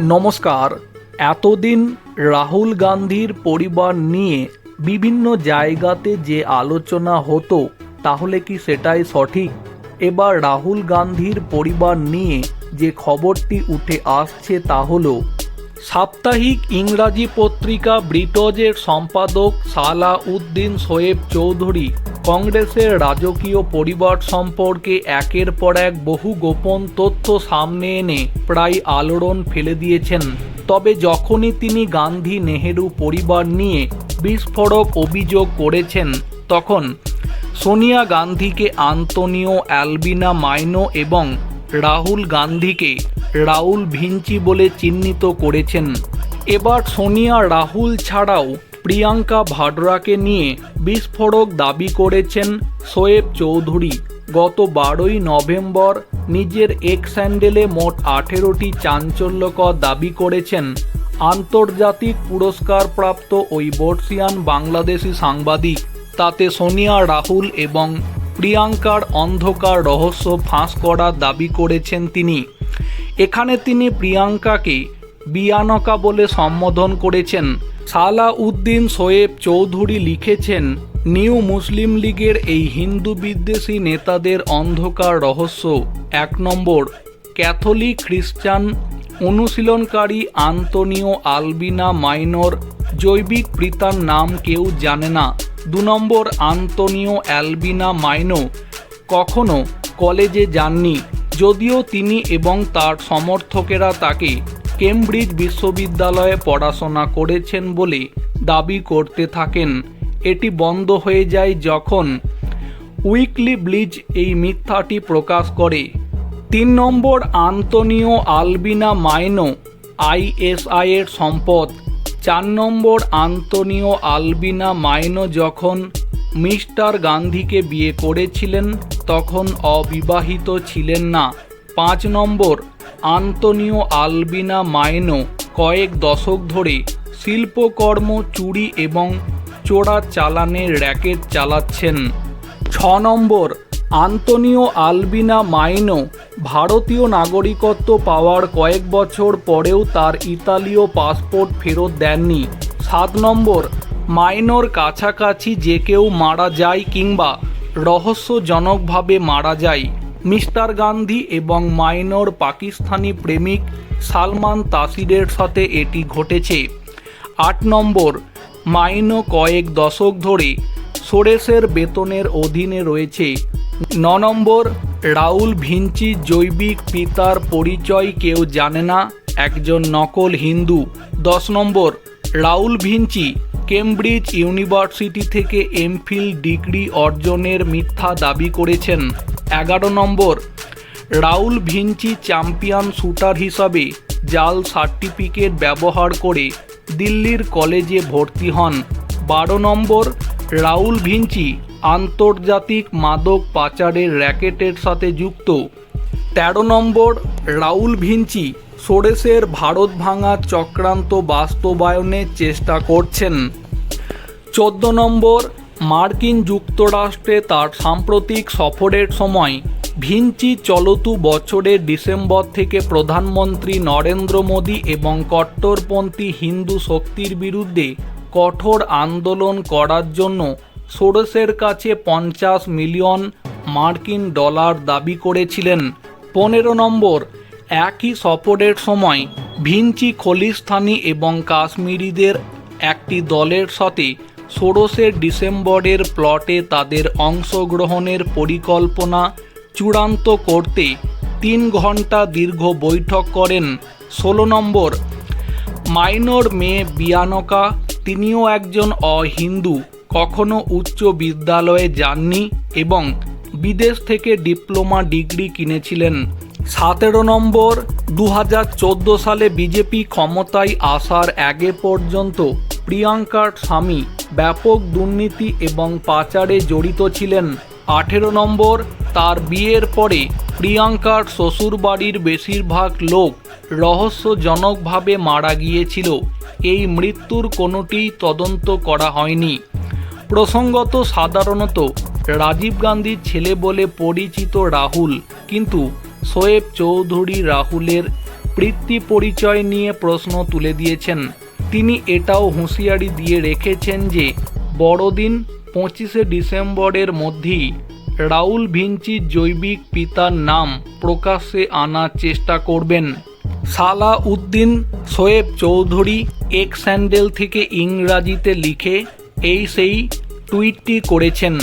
নমস্কার। এতদিন রাহুল গান্ধীর পরিবার নিয়ে বিভিন্ন জায়গাতে যে আলোচনা হতো, তাহলে কি সেটাই সঠিক? এবার রাহুল গান্ধীর পরিবার নিয়ে যে খবরটি উঠে আসছে তা হল, সাপ্তাহিক ইংরাজি পত্রিকা ব্রিটজের সম্পাদক সালা উদ্দিন সোয়েব চৌধুরী কংগ্রেসের রাজকীয় পরিবার সম্পর্কে একের পর এক বহু গোপন তথ্য সামনে এনে প্রায় আলোড়ন ফেলে দিয়েছেন। তবে যখনই তিনি গান্ধী নেহেরু পরিবার নিয়ে বিস্ফোরক অভিযোগ করেছেন, তখন সোনিয়া গান্ধীকে আন্তনিও অ্যালবিনা মাইনো এবং রাহুল গান্ধীকে রাহুল ভিঞ্চি বলে চিহ্নিত করেছেন। এবার সোনিয়া রাহুল ছাড়াও প্রিয়াঙ্কা ভাডরাকে নিয়ে বিস্ফোরক দাবি করেছেন শোয়েব চৌধুরী। গত বারোই নভেম্বর নিজের এক স্যান্ডেলে মোট আঠেরোটি চাঞ্চল্যকর দাবি করেছেন আন্তর্জাতিক পুরস্কারপ্রাপ্ত ওই বর্ষিয়ান বাংলাদেশি সাংবাদিক। তাতে সোনিয়া, রাহুল এবং প্রিয়াঙ্কার অন্ধকার রহস্য ফাঁস করার দাবি করেছেন তিনি। এখানে তিনি প্রিয়াঙ্কাকে বিয়ানকা বলে সম্বোধন করেছেন। সালা উদ্দিন সোয়েব চৌধুরী লিখেছেন, নিউ মুসলিম লীগের এই হিন্দু বিদ্বেষী নেতাদের অন্ধকার রহস্য। এক নম্বর, ক্যাথলিক খ্রিস্টান অনুশীলনকারী আন্তনিও আলবিনা মাইনর জৈবিক পিতার নাম কেউ জানে না। দু নম্বর, আন্তনিও অ্যালবিনা মাইনো কখনো কলেজে যাননি, যদিও তিনি এবং তার সমর্থকেরা তাকে কেমব্রিজ বিশ্ববিদ্যালয়ে পড়াশোনা করেছেন বলে দাবি করতে থাকেন। এটি বন্ধ হয়ে যায় যখন উইকলি ব্লিজ এই মিথ্যাটি প্রকাশ করে। তিন নম্বর আন্তনিও আলবিনা মাইনো আইএসআই এর সম্পদ। চার নম্বর আন্তনিও আলবিনা মাইনো যখন মিস্টার গান্ধীকে বিয়ে করেছিলেন, তখন অবিবাহিত ছিলেন না। পাঁচ নম্বর আন্তনিও আলবিনা মাইনো কয়েক দশক ধরে শিল্পকর্ম চুরি এবং চোরা চালানের র্যাকেট চালাচ্ছেন। ছ নম্বর, আন্তনিও আলবিনা মাইনো ভারতীয় নাগরিকত্ব পাওয়ার কয়েক বছর পরেও তার ইতালীয় পাসপোর্ট ফেরত দেননি। সাত নম্বর, মাইনোর কাছাকাছি যে কেউ মারা যায় কিংবা রহস্যজনকভাবে মারা যায়। মিস্টার গান্ধী এবং মাইনর পাকিস্তানি প্রেমিক সালমান তাসিরের সাথে এটি ঘটেছে। আট নম্বর মাইনো কয়েক দশক ধরে সোরেসের বেতনের অধীনে রয়েছে। ন নম্বর, রাউল ভিঞ্চি জৈবিক পিতার পরিচয় কেউ জানে না, একজন নকল হিন্দু। দশ নম্বর, রাউল ভিঞ্চি কেমব্রিজ ইউনিভার্সিটি থেকে এমফিল ডিগ্রি অর্জনের মিথ্যা দাবি করেছেন। এগারো নম্বর রাউল ভিঞ্চি চ্যাম্পিয়ন শুটার হিসাবে জাল সার্টিফিকেট ব্যবহার করে দিল্লির কলেজে ভর্তি হন। বারো নম্বর রাউল ভিঞ্চি আন্তর্জাতিক মাদক পাচারের র্যাকেটের সাথে যুক্ত। তেরো নম্বর রাউল ভিঞ্চি সোরেসের ভারত ভাঙা চক্রান্ত বাস্তবায়নের চেষ্টা করছেন। চোদ্দ নম্বর মার্কিন যুক্তরাষ্ট্রে তার সাম্প্রতিক সফরের সময় ভিঞ্চি চলতু বছরের ডিসেম্বর থেকে প্রধানমন্ত্রী নরেন্দ্র মোদী এবং কট্টরপন্থী হিন্দু শক্তির বিরুদ্ধে কঠোর আন্দোলন করার জন্য সোরেসের কাছে পঞ্চাশ মিলিয়ন মার্কিন ডলার দাবি করেছিলেন। পনেরো নম্বর, একই সফরের সময় ভিঞ্চি খলিস্তানি এবং কাশ্মীরিদের একটি দলের সাথে ষোড়শের ডিসেম্বরের প্লটে তাদের অংশগ্রহণের পরিকল্পনা চূড়ান্ত করতে তিন ঘণ্টা দীর্ঘ বৈঠক করেন ষোলো নম্বর। মাইনর মেয়ে বিয়ানকা, তিনিও একজন অহিন্দু, কখনো উচ্চ বিদ্যালয়ে যাননি এবং বিদেশ থেকে ডিপ্লোমা ডিগ্রি কিনেছিলেন। সতেরো নম্বর দু হাজার চোদ্দ সালে বিজেপি ক্ষমতায় আসার আগে পর্যন্ত প্রিয়াঙ্কার স্বামী ব্যাপক দুর্নীতি এবং পাচারে জড়িত ছিলেন। আঠেরো নম্বর, তার বিয়ের পরে প্রিয়াঙ্কার শ্বশুরবাড়ির বেশিরভাগ লোক রহস্যজনকভাবে মারা গিয়েছিল। এই মৃত্যুর কোনোটিই তদন্ত করা হয়নি। প্রসঙ্গত সাধারণত রাজীব গান্ধীর ছেলে বলে পরিচিত রাহুল, কিন্তু শোয়েব চৌধুরী রাহুলের পরিচয় নিয়ে প্রশ্ন তুলে দিয়েছেন। তিনি এটাও হুঁশিয়ারি দিয়ে রেখেছেন যে, বড়দিন পঁচিশে ডিসেম্বরের মধ্যেই রাউল ভিঞ্চির জৈবিক পিতার নাম প্রকাশ্যে আনার চেষ্টা করবেন। সালা উদ্দিন শোয়েব চৌধুরী এক স্যান্ডেল থেকে ইংরাজিতে লিখে এই সেই টুইটটি করেছেন।